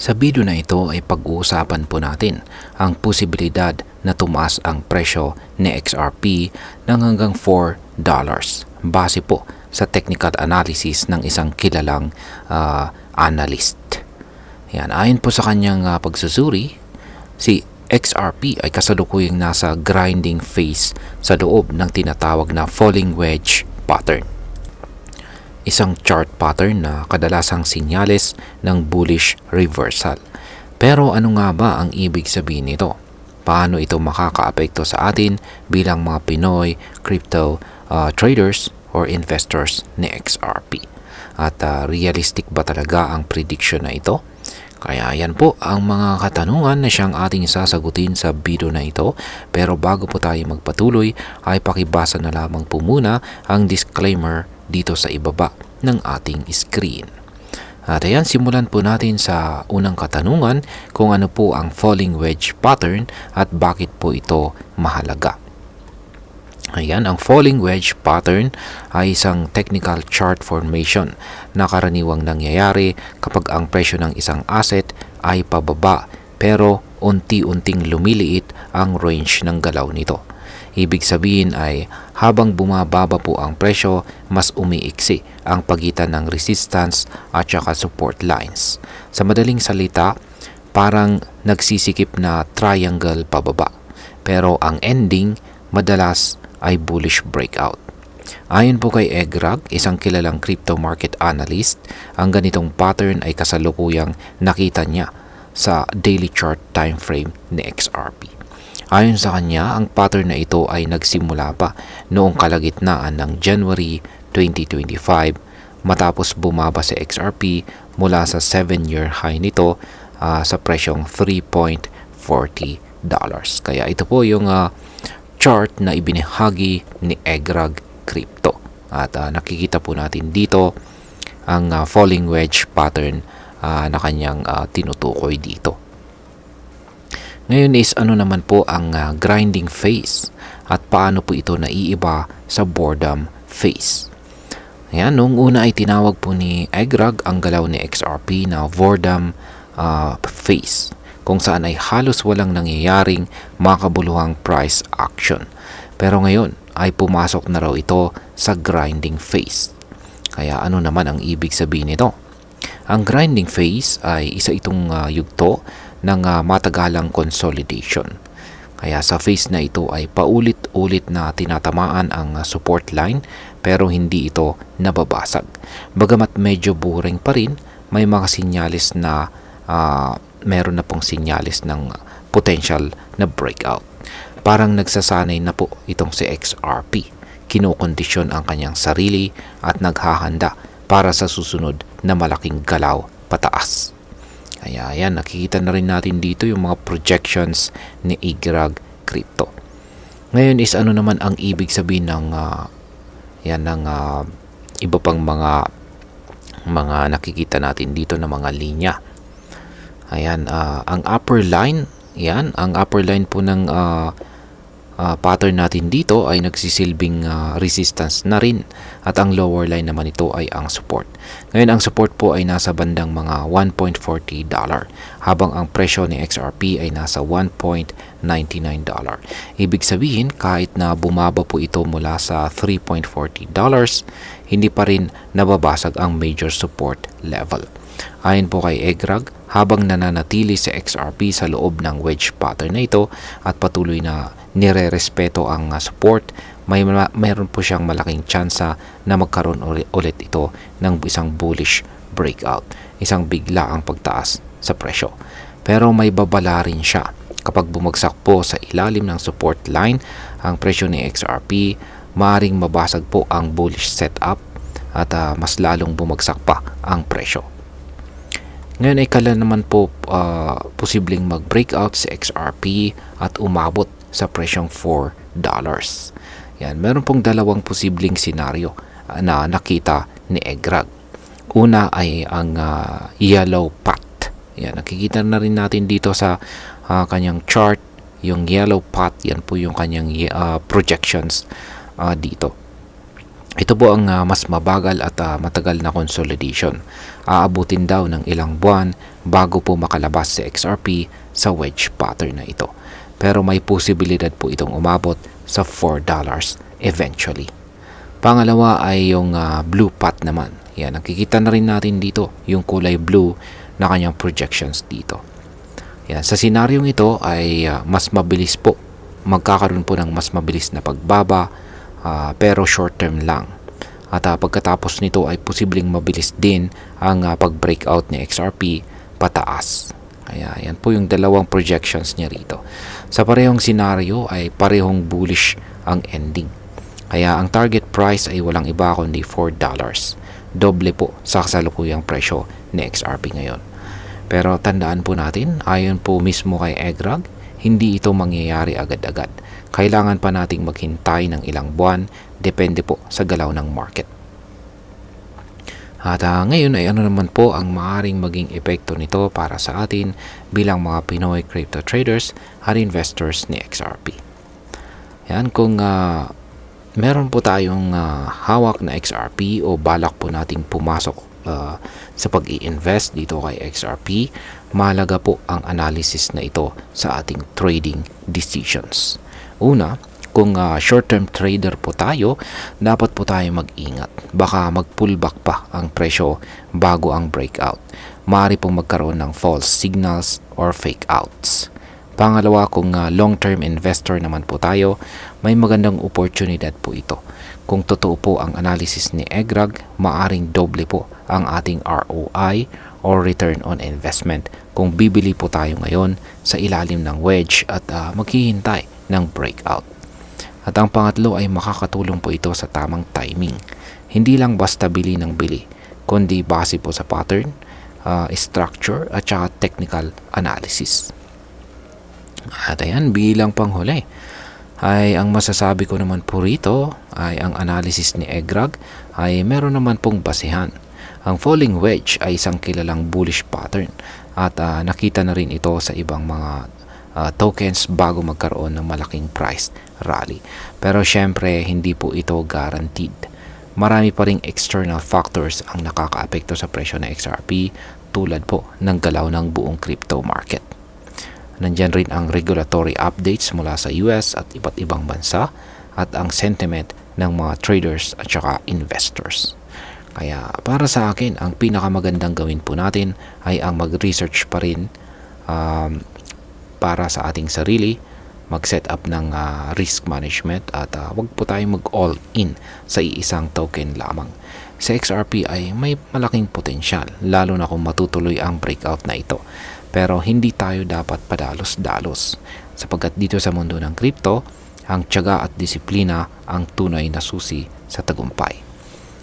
Sa video na ito ay pag-uusapan po natin ang posibilidad na tumaas ang presyo ni XRP ng hanggang $4 base po sa technical analysis ng isang kilalang ah, analyst. Yan, ayon po sa kanyang ah, pagsusuri, si XRP ay kasalukuyang nasa grinding phase sa loob ng tinatawag na falling wedge pattern isang chart pattern na kadalasang sinyales ng bullish reversal. Pero ano nga ba ang ibig sabihin nito? Paano ito makakaapekto sa atin bilang mga Pinoy crypto uh, traders or investors ni XRP? At uh, realistic ba talaga ang prediction na ito? Kaya yan po ang mga katanungan na siyang ating sasagutin sa video na ito. Pero bago po tayo magpatuloy ay pakibasa na lamang po muna ang disclaimer dito sa ibaba ng ating screen. At ayan, simulan po natin sa unang katanungan kung ano po ang falling wedge pattern at bakit po ito mahalaga. Ayan, ang falling wedge pattern ay isang technical chart formation na karaniwang nangyayari kapag ang presyo ng isang asset ay pababa pero unti-unting lumiliit ang range ng galaw nito. Ibig sabihin ay habang bumababa po ang presyo, mas umiiksi ang pagitan ng resistance at saka support lines. Sa madaling salita, parang nagsisikip na triangle pababa. Pero ang ending, madalas ay bullish breakout. Ayon po kay Egrag, isang kilalang crypto market analyst, ang ganitong pattern ay kasalukuyang nakita niya sa daily chart time frame ni XRP. Ayon sa kanya, ang pattern na ito ay nagsimula pa noong kalagitnaan ng January 2025 matapos bumaba sa XRP mula sa 7-year high nito uh, sa presyong 3.40 dollars. Kaya ito po yung uh, chart na ibinahagi ni Egrag Crypto. At uh, nakikita po natin dito ang uh, falling wedge pattern uh, na kanyang uh, tinutukoy dito. Ngayon is ano naman po ang uh, grinding phase at paano po ito naiiba sa boredom phase. Ayan, noong una ay tinawag po ni Egrag ang galaw ni XRP na boredom uh, phase kung saan ay halos walang nangyayaring makabuluhang price action. Pero ngayon ay pumasok na raw ito sa grinding phase. Kaya ano naman ang ibig sabihin nito? Ang grinding phase ay isa itong uh, yugto ng uh, matagalang consolidation. Kaya sa phase na ito ay paulit-ulit na tinatamaan ang uh, support line pero hindi ito nababasag. Bagamat medyo boring pa rin, may mga sinyalis na uh, meron na pong sinyalis ng potential na breakout. Parang nagsasanay na po itong si XRP. Kinokondisyon ang kanyang sarili at naghahanda para sa susunod na malaking galaw pataas. Kaya ayan, nakikita na rin natin dito yung mga projections ni Igrag Crypto. Ngayon is ano naman ang ibig sabihin ng uh, yan ng uh, iba pang mga mga nakikita natin dito na mga linya. Ayan, uh, ang upper line, yan, ang upper line po ng uh, uh, pattern natin dito ay nagsisilbing uh, resistance na rin at ang lower line naman ito ay ang support. Ngayon ang support po ay nasa bandang mga 1.40 dollar habang ang presyo ni XRP ay nasa 1.99 dollar. Ibig sabihin kahit na bumaba po ito mula sa 3.40 dollars, hindi pa rin nababasag ang major support level. Ayon po kay Egrag, habang nananatili sa XRP sa loob ng wedge pattern na ito at patuloy na nire-respeto ang uh, support, may mayroon po siyang malaking tsansa na magkaroon ulit ito ng isang bullish breakout, isang bigla ang pagtaas sa presyo. Pero may babala rin siya kapag bumagsak po sa ilalim ng support line ang presyo ni XRP, maaring mabasag po ang bullish setup at uh, mas lalong bumagsak pa ang presyo. Ngayon ay kala naman po uh, posibleng mag-breakout si XRP at umabot sa presyong $4. Yan, meron pong dalawang posibleng senaryo uh, na nakita ni Egrag. Una ay ang uh, yellow pot. Yan, nakikita na rin natin dito sa uh, kanyang chart yung yellow pot. Yan po yung kanyang uh, projections uh, dito. Ito po ang ah, mas mabagal at ah, matagal na consolidation. Aabutin daw ng ilang buwan bago po makalabas si XRP sa wedge pattern na ito. Pero may posibilidad po itong umabot sa $4 eventually. Pangalawa ay yung ah, blue pot naman. Yan, nakikita na rin natin dito yung kulay blue na kanyang projections dito. Yan, sa senaryong ito ay ah, mas mabilis po. Magkakaroon po ng mas mabilis na pagbaba ah, pero short term lang. At ah, pagkatapos nito ay posibleng mabilis din ang ah, pag-breakout ni XRP pataas. Kaya yan po yung dalawang projections niya rito. Sa parehong senaryo ay parehong bullish ang ending. Kaya ang target price ay walang iba kundi $4. Doble po sa kasalukuyang presyo ni XRP ngayon. Pero tandaan po natin, ayon po mismo kay Egrag, hindi ito mangyayari agad-agad. Kailangan pa nating maghintay ng ilang buwan, depende po sa galaw ng market. At ah, ngayon ay ano naman po ang maaring maging epekto nito para sa atin bilang mga Pinoy crypto traders at investors ni XRP. Yan, kung ah, meron po tayong ah, hawak na XRP o balak po nating pumasok ah, sa pag invest dito kay XRP, mahalaga po ang analysis na ito sa ating trading decisions. Una, kung ah, short-term trader po tayo, dapat po tayo mag-ingat. Baka mag-pullback pa ang presyo bago ang breakout. Maaari pong magkaroon ng false signals or fake outs. Pangalawa, kung ah, long-term investor naman po tayo, may magandang oportunidad po ito. Kung totoo po ang analysis ni Egrag, maaring doble po ang ating ROI or return on investment kung bibili po tayo ngayon sa ilalim ng wedge at ah, maghihintay ng breakout. At ang pangatlo ay makakatulong po ito sa tamang timing. Hindi lang basta bili ng bili, kundi base po sa pattern, ah, structure at saka technical analysis. At ayan, bilang panghuli, ay ang masasabi ko naman po rito ay ang analysis ni Egrag ay meron naman pong basehan. Ang falling wedge ay isang kilalang bullish pattern at ah, nakita na rin ito sa ibang mga ah, tokens bago magkaroon ng malaking price rally. Pero syempre, hindi po ito guaranteed. Marami pa ring external factors ang nakakaapekto sa presyo ng XRP tulad po ng galaw ng buong crypto market. Nandyan rin ang regulatory updates mula sa US at iba't ibang bansa at ang sentiment ng mga traders at saka investors. Kaya para sa akin, ang pinakamagandang gawin po natin ay ang mag-research pa rin um, para sa ating sarili, mag-set up ng ah, risk management at ah, wag po tayong mag-all in sa iisang token lamang. Sa XRP ay may malaking potensyal lalo na kung matutuloy ang breakout na ito. Pero hindi tayo dapat padalos-dalos sapagkat dito sa mundo ng crypto, ang tiyaga at disiplina ang tunay na susi sa tagumpay.